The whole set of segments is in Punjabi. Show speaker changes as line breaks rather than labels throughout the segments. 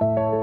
Thank you.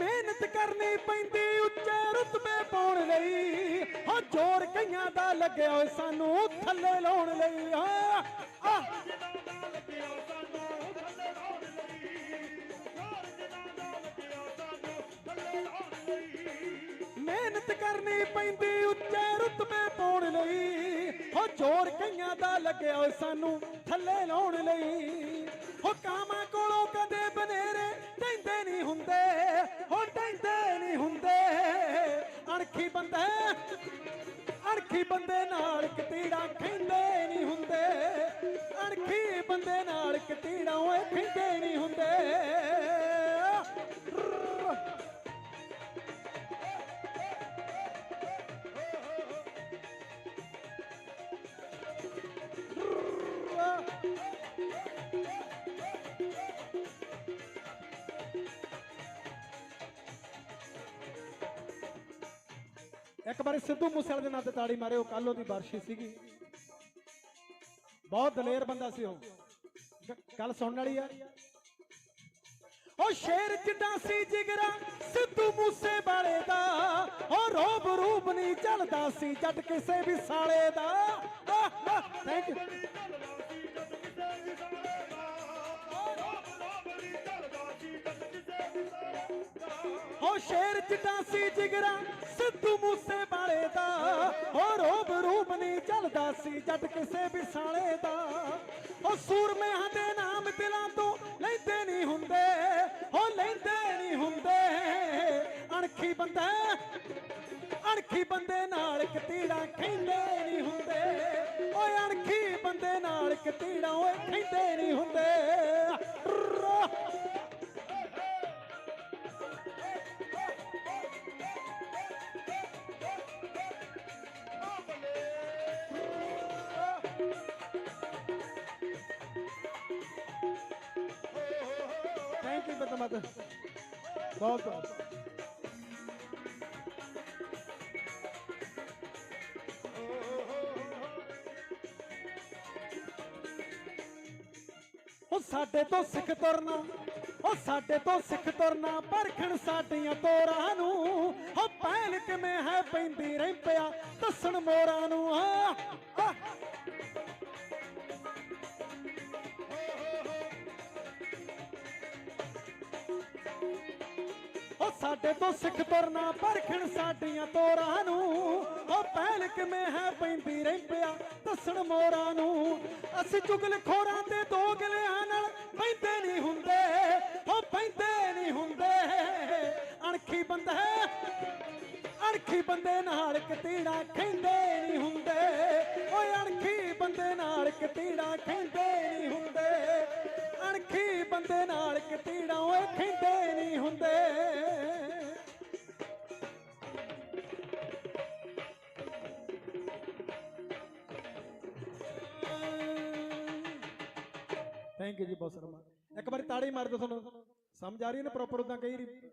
ਮਿਹਨਤ ਕਰਨੀ ਪੈਂਦੀ, ਉੱਚੇ ਰੁਤਬੇ ਪਾਉਣ ਲਈ। ਹਾਂ ਜ਼ੋਰ ਕਈਆਂ ਦਾ ਲੱਗਿਆ ਓਏ ਸਾਨੂੰ, ਥੱਲੇ ਲਾਉਣ ਲਈ। ਹਾਂ। ਆ ਮਿਹਨਤ ਕਰਨੀ ਪੈਂਦੀ, ਉੱਚੇ ਰੁਤਬੇ ਪਾਉਣ ਲਈ। ਹੋ ਜ਼ੋਰ ਕਈਆਂ ਦਾ ਲੱਗਿਆ ਓਏ ਸਾਨੂੰ, ਥੱਲੇ ਲਾਉਣ ਲਈ। ਹੋ ਕਾਮਾਂ ਕੋਲੋਂ ਕਦੇ ਬਨੇਰੇ ਟੈਂਦੇ ਨਹੀਂ ਹੁੰਦੇ ਹੋ ਟੈਂਦੇ ਨਹੀਂ ਹੁੰਦੇ। ਅਣਖੀ ਬੰਦੇ ਅਣਖੀ ਬੰਦੇ ਨਾਲ ਕਤੀੜਾ ਖੈਂਦੇ ਨਹੀਂ ਹੁੰਦੇ। ਅਣਖੀ ਬੰਦੇ ਨਾਲ ਕਤੀੜਾ ਓਏ ਖੈਂਦੇ ਨਹੀਂ ਹੁੰਦੇ। ਇੱਕ ਵਾਰੀ ਸਿੱਧੂ ਮੂਸੇਵਾਲੇ ਦੇ ਨਾਂ ਤੇ ਤਾੜੀ ਮਾਰਿਓ ਕੱਲ ਉਹਦੀ ਬਾਰਸ਼ੀ ਸੀਗੀ। ਬਹੁਤ ਦਲੇਰ ਬੰਦਾ ਸੀ ਉਹ। ਗੱਲ ਸੁਣਨ ਵਾਲੀ ਆ। ਉਹ ਸ਼ੇਰ ਜਿੱਡਾ ਸੀ ਜਿਗਰਾ, ਸਿੱਧੂ ਮੂਸੇ ਵਾਲੇ ਦਾ। ਉਹ ਰੋਬ ਰੂਪ ਨਹੀਂ ਚੱਲਦਾ ਸੀ ਜੱਟ ਕਿਸੇ ਵੀ ਸਾਲੇ ਦਾ। ਥੈਂਕ ਯੂ ਉਹ ਸ਼ੇਰ ਚਿੱਟਾ ਸੀ ਜਿਗਰਾ, ਸਿੱਧੂ ਮੂਸੇ ਵਾਲੇ ਦਾ। ਉਹ ਰੋਬ ਰੂਪ ਨਹੀਂ ਚੱਲਦਾ ਸੀ ਜੱਟ ਕਿਸੇ ਵੀ ਸਾਲੇ ਦਾ। ਉਹ ਸੂਰਮਿਆਂ ਦੇ ਨਾਮ ਦਿਲਾਂ ਤੋਂ ਲੈਂਦੇ ਨਹੀਂ ਹੁੰਦੇ, ਉਹ ਲੈਂਦੇ ਨਹੀਂ ਹੁੰਦੇ। ਅਣਖੀ ਬੰਦਾ, ਅਣਖੀ ਬੰਦੇ ਨਾਲ ਕਤੀੜਾ ਖੈਂਦੇ ਨਹੀਂ ਹੁੰਦੇ। ਓਏ ਅਣਖੀ ਬੰਦੇ ਨਾਲ ਕਤੀੜਾ ਓਏ ਖੈਂਦੇ ਨਹੀਂ ਹੁੰਦੇ। ਥੈਂਕ ਯੂ ਬਤ ਮਤ ਬਹੁਤ ਬਹੁਤ ਉਹ ਸਾਡੇ ਤੋਂ ਸਿੱਖ ਤੁਰਨਾ, ਉਹ ਸਾਡੇ ਤੋਂ ਸਿੱਖ ਤੁਰਨਾ, ਪਰਖਣ ਸਾਡੀਆਂ ਤੋਰਾਂ ਨੂੰ। ਉਹ ਪਹਿਲ ਕਿਵੇਂ ਹੈ, ਪੈਂਦੀ ਰਹਿੰਪਿਆ ਦੱਸਣ ਮੋਰਾਂ ਨੂੰ ਸਾਡੇ ਤੋਂ ਸਿੱਖ ਤੁਰਨਾ ਪਰਖਣ ਸਾਡੀਆਂ ਤੋਰਾਂ ਨੂੰ। ਉਹ ਪਹਿਲ ਕਿਵੇਂ ਹੈ ਪੈਂਦੀ ਰਹਿੰਪਿਆ ਦੱਸਣ ਮੋਰਾਂ ਨੂੰ। ਅਸੀਂ ਚੁਗਲ ਖੋਰਾਂ ਦੇ ਦੋ ਨਾਲ ਪੈਂਦੇ ਨਹੀਂ ਹੁੰਦੇ। ਉਹ ਪੈਂਦੇ ਨਹੀਂ ਹੁੰਦੇ। ਅਣਖੀ ਬੰਦਾ, ਅਣਖੀ ਬੰਦੇ ਨਾਲ ਕਤੀੜਾ ਖੈਂਦੇ ਨਹੀਂ ਹੁੰਦੇ। ਓਏ ਅਣਖੀ ਬੰਦੇ ਨਾਲ ਕਤੀੜਾ ਖੈਂਦੇ ਨਹੀਂ ਹੁੰਦੇ। ਅਣਖੀ ਬੰਦੇ ਨਾਲ ਕਤੀੜਾ ਓਏ ਖੈਂਦੇ ਨਹੀਂ ਹੁੰਦੇ। ਥੈਂਕ ਯੂ ਜੀ ਬਹੁਤ ਸ਼ਰਮਾ ਇੱਕ ਵਾਰੀ ਤਾੜੀ ਮਾਰ ਦਿਓ ਤੁਹਾਨੂੰ। ਸਮਝ ਆ ਰਹੀ ਹੈ ਨਾ ਪ੍ਰੋਪਰ ਉਦਾਂ ਕਹੀ ਰਹੀ